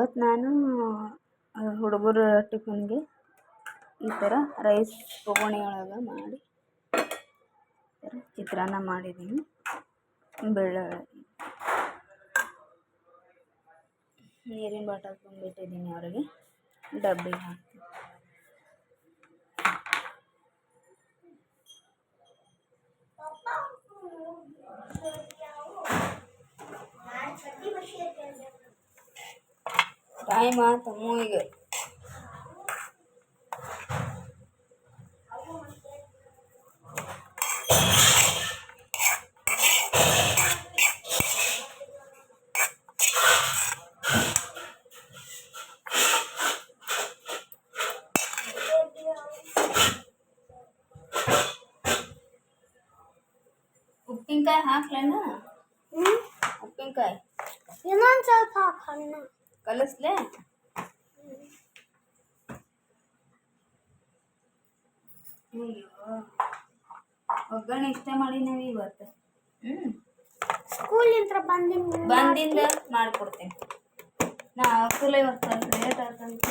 ಇವತ್ತು ನಾನು ಹುಡುಗರ ಟಿಫಿನ್ಗೆ ಈ ಥರ ರೈಸ್ ಒಗ್ಗರಣೆ ಒಳಗೆ ಮಾಡಿ ಚಿತ್ರಾನ್ನ ಮಾಡಿದ್ದೀನಿ ಬೆಳ್ಳುಳ್ಳಿ, ನೀರಿನ ಬಾಟಲ್ ತುಂಬಿಟ್ಟಿದ್ದೀನಿ ಅವರಿಗೆ. ಡಬ್ಬಿ ಹಾಕ್ತೀನಿ. ಟೈಮ್ ಆತಮ್ಮ ಈಗ ಉಪ್ಪಿನಕಾಯಿ ಹಾಕ್ಲೇನ ಉಪ್ಪಿನಕಾಯಿ ಇನ್ನೊಂದು ಸ್ವಲ್ಪ ಹಾಕೋಣ ಕಲಿಸ್ಲೆ? ಅಯ್ಯೋ ಒಗ್ಗರಣೆ ಇಷ್ಟ ಮಾಡಿ ನಾವು ಇವತ್ತು. ಹ್ಞೂ ಸ್ಕೂಲಿಂದ ಬಂದಿನ ಬಂದಿಂದ ಮಾಡಿಕೊಡ್ತೀನಿ. ನಾ ಅವಸಲ ಇವತ್ತು ಸ್ವಲ್ಪ ಲೇಟ್ ಆತಂತ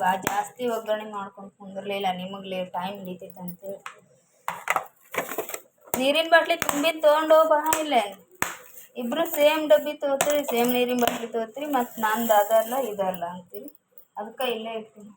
ಬಾ ಜಾಸ್ತಿ ಒಗ್ಗರಣೆ ಮಾಡ್ಕೊಂಡು ಕುಂದಿರ್ಲಿಲ್ಲ ನಿಮಗೆ ಲೇ ಟೈಮ್ ಹಿಡಿತೈತೆ ಅಂತೇಳಿ ನೀರಿನ ಬಾಟ್ಲಿ ತುಂಬಿ ತೊಗೊಂಡು ಬಾ ಇಲ್ಲ. ಇಬ್ಬರು ಸೇಮ್ ಡಬ್ಬಿ ತೊಗೋತೀರಿ, ಸೇಮ್ ನೀರಿನ ಬಾಟ್ಲಿ ತೊಗೋತೀರಿ, ಮತ್ತು ನಂದು ಅದಲ್ಲ, ಇದಲ್ಲ ಅಂತೀರಿ. ಅದಕ್ಕೆ ಇಲ್ಲೇ ಇರ್ತೀನಿ.